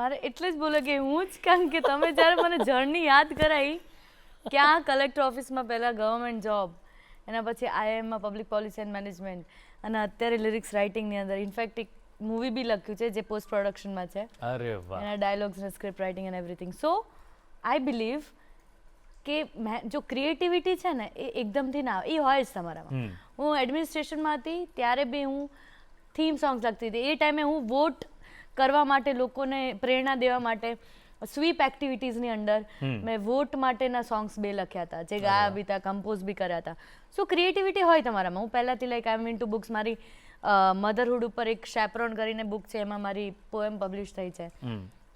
મારે એટલે જ બોલો કે હું જ કારણ કે તમે જ્યારે મને જર્ની યાદ કરાવી ક્યાં કલેક્ટર ઓફિસમાં પહેલાં ગવર્મેન્ટ જોબ એના પછી આઈએમમાં પબ્લિક પોલિસી એન્ડ મેનેજમેન્ટ અને અત્યારે લિરિક્સ રાઇટિંગની અંદર. ઇનફેક્ટ એક મૂવી બી લખ્યું છે જે પોસ્ટ પ્રોડક્શનમાં છે. અરે વાહ. એના ડાયલોગ્સ ને script writing and everything so I believe કે મેં જો ક્રિએટિવિટી છે ને એ એકદમથી ના એ હોય જ તમારામાં. હું એડમિનિસ્ટ્રેશનમાં હતી ત્યારે બી હું થીમ સોંગ્સ લખતી હતી. એ ટાઈમે હું વોટ કરવા માટે લોકોને પ્રેરણા દેવા માટે સ્વીપ એક્ટિવિટીઝની અંદર મેં વોટ માટેના સોંગ્સ બે લખ્યા હતા જે ગાયા બી હતા કમ્પોઝ બી કર્યા હતા. સો ક્રિએટિવિટી હોય તમારામાં. હું પહેલાંથી like I mean two books મારી મધરહુડ ઉપર એક શેપ્રોન કરીને બુક છે એમાં મારી પોએમ પબ્લિશ થઈ છે.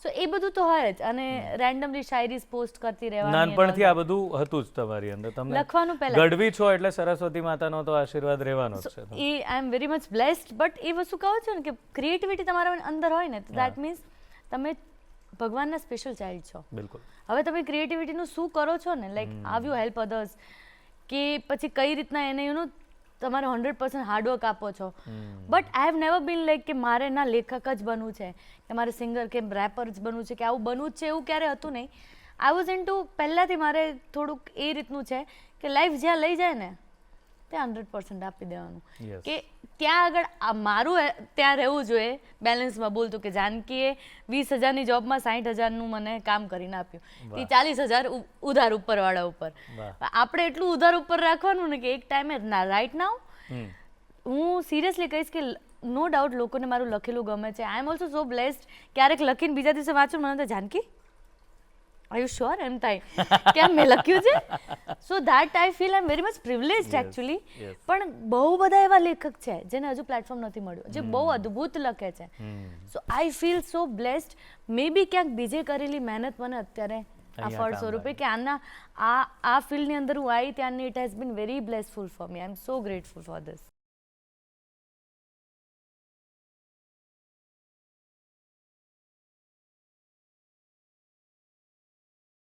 સો એ બધું તો હોય જ અને રેન્ડમલી શાયરીઝ પોસ્ટ કરતી રહેવાની નાનપણથી આ બધું હતું જ તમારી અંદર. તમને લખવાનું પહેલા. ગઢવી છો એટલે સરસ્વતી માતાનો તો આશીર્વાદ રહેવાનો છે એ I am very much blessed but એ વસ્તુ કહો છો ને કે ક્રિએટિવિટી તમારા અંદર હોય ને તો ધેટ મીન્સ તમે ભગવાનના સ્પેશિયલ ચાઇલ્ડ છો. બિલકુલ. હવે તમે ક્રિએટિવિટીનું શું કરો છો ને like how you help others કે પછી કઈ રીતના એને યુ નો તમારે હંડ્રેડ પર્સન્ટ હાર્ડવર્ક આપો છો. But I have never been like કે મારે ના લેખક જ બનવું છે કે મારે સિંગર કે રેપર જ બનવું છે કે આવું બનવું જ છે એવું ક્યારે હતું નહીં. આઈ વોઝ ઇન ટુ પહેલાંથી મારે થોડુંક એ રીતનું છે કે લાઈફ જ્યાં લઈ જાય ને ત્યાં હંડ્રેડ પર્સન્ટ આપી દેવાનું. કે ત્યાં આગળ આ મારું ત્યાં રહેવું જોઈએ. બેલેન્સમાં બોલતું કે જાનકીએ વીસ હજારની જોબમાં સાઠ હજારનું મને કામ કરીને આપ્યું. તે ચાલીસ હજાર ઉધાર ઉપરવાળા ઉપર. આપણે એટલું ઉધાર ઉપર રાખવાનું ને કે એક ટાઈમે ના રાઈટ નાવ હું સિરિયસલી કહીશ કે નો ડાઉટ લોકોને મારું લખેલું ગમે છે. આઈ એમ ઓલ્સો સો બ્લેસ્ડ ક્યારેક લખીને બીજા દિવસે વાંચું મને તો જાનકી આર યુ શ્યોર એમ થાય કે મેં લખ્યું છે? So that I feel I am very much privileged Yes, actually પણ બહુ બધા એવા લેખક છે જેને હજુ પ્લેટફોર્મ નથી મળ્યું જે બહુ અદ્ભુત લખે છે. સો આઈ ફીલ સો બ્લેસ્ડ મે બી ક્યાંક બીજે કરેલી મહેનત મને અત્યારે આ ફળ સ્વરૂપે કે આના આ આ ફિલ્ડની અંદર હું આવી ત્યાંની it has been very blessful for me I am so grateful for this